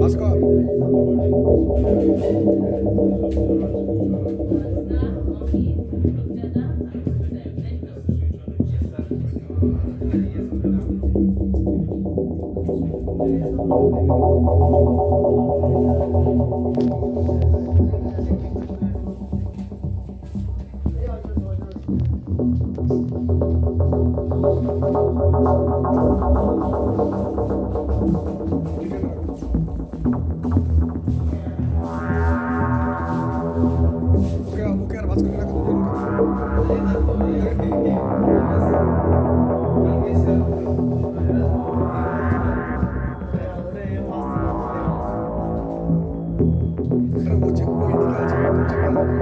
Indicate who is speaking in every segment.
Speaker 1: Pasko! Thank 그리고 제 보이니까 제가 도착하는 거예요.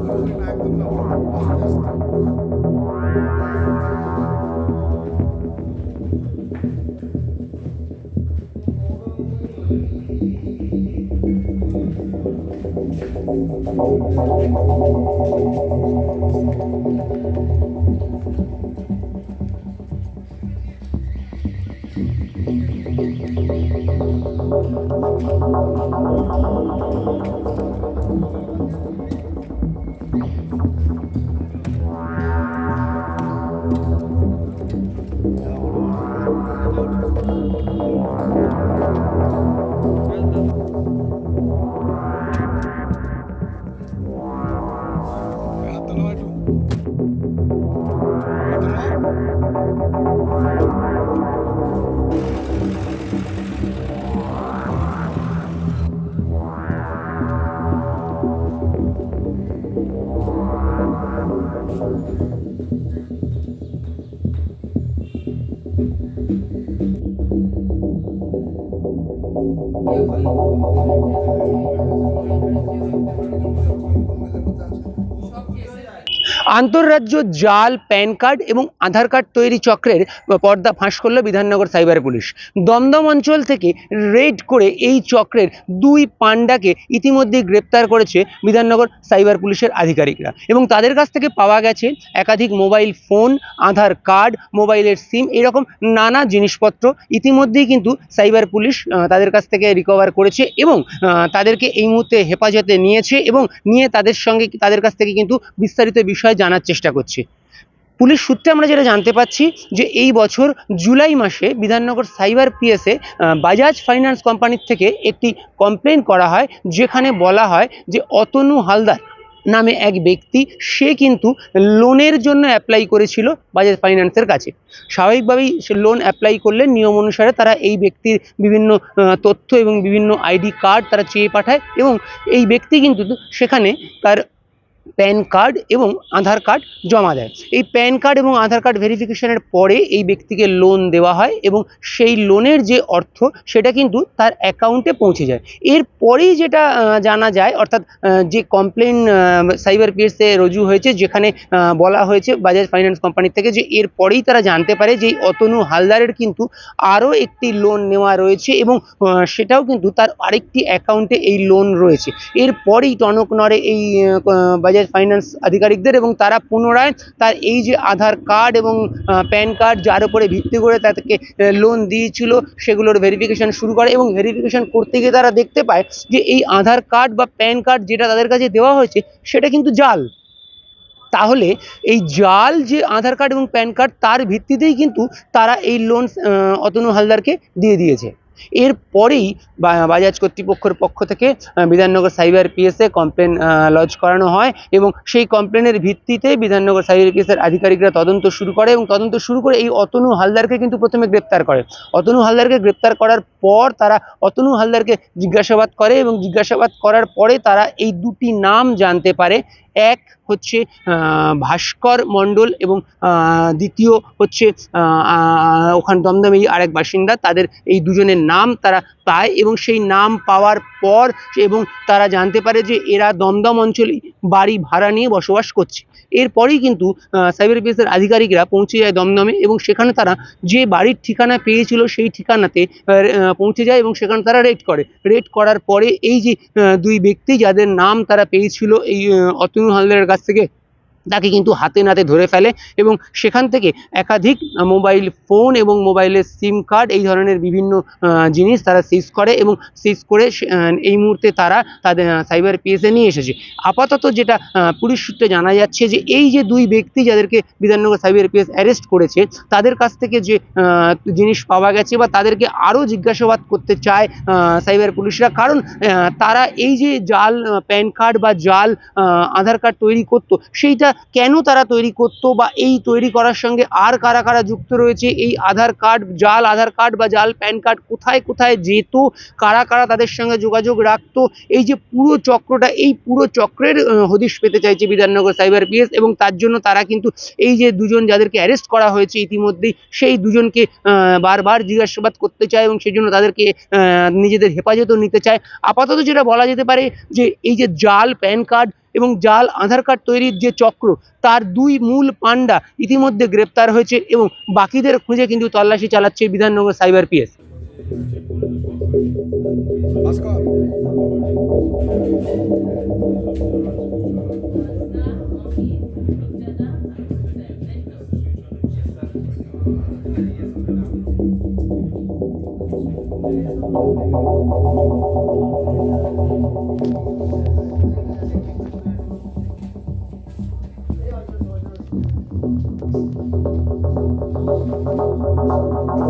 Speaker 1: Bugün aklımda Thank you. হাত তোলো।
Speaker 2: আন্তঃরাজ্য জাল, প্যান কার্ড এবং আধার কার্ড তৈরি চক্রের পর্দা ফাঁস করল বিধাননগর সাইবার পুলিশ। দমদম অঞ্চল থেকে রেড করে এই চক্রের দুই পাণ্ডাকে ইতিমধ্যেই গ্রেপ্তার করেছে বিধাননগর সাইবার পুলিশের আধিকারিকরা এবং তাদের কাছ থেকে পাওয়া গেছে একাধিক মোবাইল ফোন, আধার কার্ড, মোবাইলের সিম এরকম নানা জিনিসপত্র ইতিমধ্যেই কিন্তু সাইবার পুলিশ তাদের কাছ থেকে রিকভার করেছে এবং তাদেরকে এই মুহূর্তে হেফাজতে নিয়েছে এবং নিয়ে তাদের সঙ্গে, তাদের কাছ থেকে কিন্তু বিস্তারিত বিষয় জানার চেষ্টা করছে। পুলিশ সূত্রে আমরা যেটা জানতে পাচ্ছি যে এই বছর জুলাই মাসে বিধাননগর সাইবার পিএসে বাজাজ ফাইন্যান্স কোম্পানির থেকে একটি কমপ্লেন করা হয়, যেখানে বলা হয় যে অতনু হালদার নামে এক ব্যক্তি, সে কিন্তু লোনের জন্য অ্যাপ্লাই করেছিল বাজাজ ফাইন্যান্সের কাছে। স্বাভাবিকভাবেই সে লোন অ্যাপ্লাই করলে নিয়ম অনুসারে তারা এই ব্যক্তির বিভিন্ন তথ্য এবং বিভিন্ন আইডি কার্ড তারা চেয়ে পাঠায় এবং এই ব্যক্তি কিন্তু সেখানে তার প্যান কার্ড এবং আধার কার্ড জমা দেয়। এই প্যান কার্ড এবং আধার কার্ড ভেরিফিকেশনের পরে এই ব্যক্তিকে লোন দেওয়া হয় এবং সেই লোনের যে অর্থ সেটা কিন্তু তার অ্যাকাউন্টে পৌঁছে যায়। এরপরেই যেটা জানা যায়, অর্থাৎ যে কমপ্লেন সাইবার পিএসে রুজু হয়েছে, যেখানে বলা হয়েছে বাজাজ ফাইন্যান্স কোম্পানির থেকে যে এরপরেই তারা জানতে পারে যে অতনু হালদারের কিন্তু আরও একটি লোন নেওয়া রয়েছে এবং সেটাও কিন্তু তার আরেকটি অ্যাকাউন্টে এই লোন রয়েছে। এরপরেই টনক নড়ে এই বাজাজ ফাইন্যান্স আধিকারিকদের এবং তারা পুনরায় তার এই যে আধার কার্ড এবং প্যান কার্ড যার উপরে ভিত্তি করে তাদেরকে লোন দিয়েছিল, সেগুলোর ভেরিফিকেশন শুরু করে এবং ভেরিফিকেশন করতে গিয়ে তারা দেখতে পায় যে এই আধার কার্ড বা প্যান কার্ড যেটা তাদের কাছে দেওয়া হয়েছে, সেটা কিন্তু জাল। তাহলে এই জাল যে আধার কার্ড এবং প্যান কার্ড তার ভিত্তিতেই কিন্তু তারা এই লোন অতনু হালদারকে দিয়ে দিয়েছে। এরপরেই বা- বাজাজ কর্তৃপক্ষের পক্ষ থেকে বিধাননগর সাইবার পিএসে কমপ্লেন লজ করানো হয় এবং সেই কমপ্লেনের ভিত্তিতে বিধাননগর সাইবার পিএসের আধিকারিকরা তদন্ত শুরু করে এবং তদন্ত শুরু করে এই অতনু হালদারকে কিন্তু প্রথমে গ্রেপ্তার করে। অতনু হালদারকে গ্রেপ্তার করার পর তারা, অতনু হালদারকে জিজ্ঞাসাবাদ করে এবং জিজ্ঞাসাবাদ করার পরে তারা এই দুটি নাম জানতে পারে এক হচ্ছে ভাস্কর মণ্ডল এবং দ্বিতীয় হচ্ছে ওখান দমদমেই আরেক বাসিন্দা। তাদের এই দুজনের নাম তারা পায় এবং সেই নাম পাওয়ার পর এবং তারা জানতে পারে যে এরা দমদম অঞ্চলে বাড়ি ভাড়া নিয়ে বসবাস করছে। এরপরেই কিন্তু সাইবার ডিফেন্সের আধিকারিকরা পৌঁছে যায় দমদমে এবং সেখানে তারা যে বাড়ির ঠিকানা পেয়েছিল সেই ঠিকানাতে পৌঁছে যায় এবং সেখানে তারা রেড করে। রেড করার পরে এই যে দুই ব্যক্তি যাদের নাম তারা পেয়েছিল এই অতনু হালদারের কাছ থেকে তাকে কিন্তু হাতে নাতে ধরে ফেলে এবং সেখান থেকে একাধিক মোবাইল ফোন এবং মোবাইলের সিম কার্ড এই ধরনের বিভিন্ন জিনিস তারা সিজ করে এবং সিজ করে এই মুহূর্তে তারা তাদের সাইবার পিএসে নিয়ে এসেছে। আপাতত যেটা পুলিশ সূত্রে জানা যাচ্ছে যে এই যে দুই ব্যক্তি যাদেরকে বিধাননগর সাইবার পিএস অ্যারেস্ট করেছে, তাদের কাছ থেকে যে জিনিস পাওয়া গেছে বা তাদেরকে আরও জিজ্ঞাসাবাদ করতে চায় সাইবার পুলিশরা। কারণ তারা এই যে জাল প্যান কার্ড বা জাল আধার কার্ড তৈরি করতো, সেইটা কেন তারা তৈরি করতো বা এই তৈরি করার সঙ্গে আর কারা কারা যুক্ত রয়েছে? এই আধার কার্ড, জাল আধার কার্ড বা জাল প্যান কার্ড কোথায় কোথায় যেত? কারা কারা তাদের সঙ্গে যোগাযোগ রাখতো? এই যে পুরো চক্রটা, এই পুরো চক্রের হদিশ পেতে চাইছে বিধাননগর সাইবার পিএস এবং তার জন্য তারা কিন্তু এই যে দুজন যাদেরকে অ্যারেস্ট করা হয়েছে ইতিমধ্যেই, সেই দুজনকে বারবার জিজ্ঞাসাবাদ করতে চায় এবং সেই জন্য তাদেরকে নিজেদের হেফাজতেও নিতে চায়। আপাতত যেটা বলা যেতে পারে যে এই যে জাল, প্যান কার্ড এবং জাল, আধার কার্ড তৈরির যে চক্র, তার দুই মূল পাণ্ডা ইতিমধ্যে গ্রেপ্তার হয়েছে এবং বাকিদের খুঁজে কিন্তু তল্লাশি চালাচ্ছে Bidhannagar cyber PS.
Speaker 1: Bhaskar. Okay Thank you.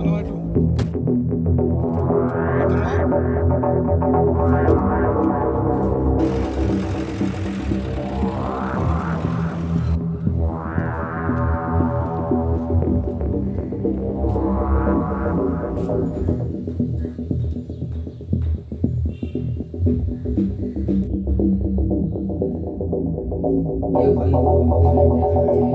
Speaker 1: అలవాటు Thank you.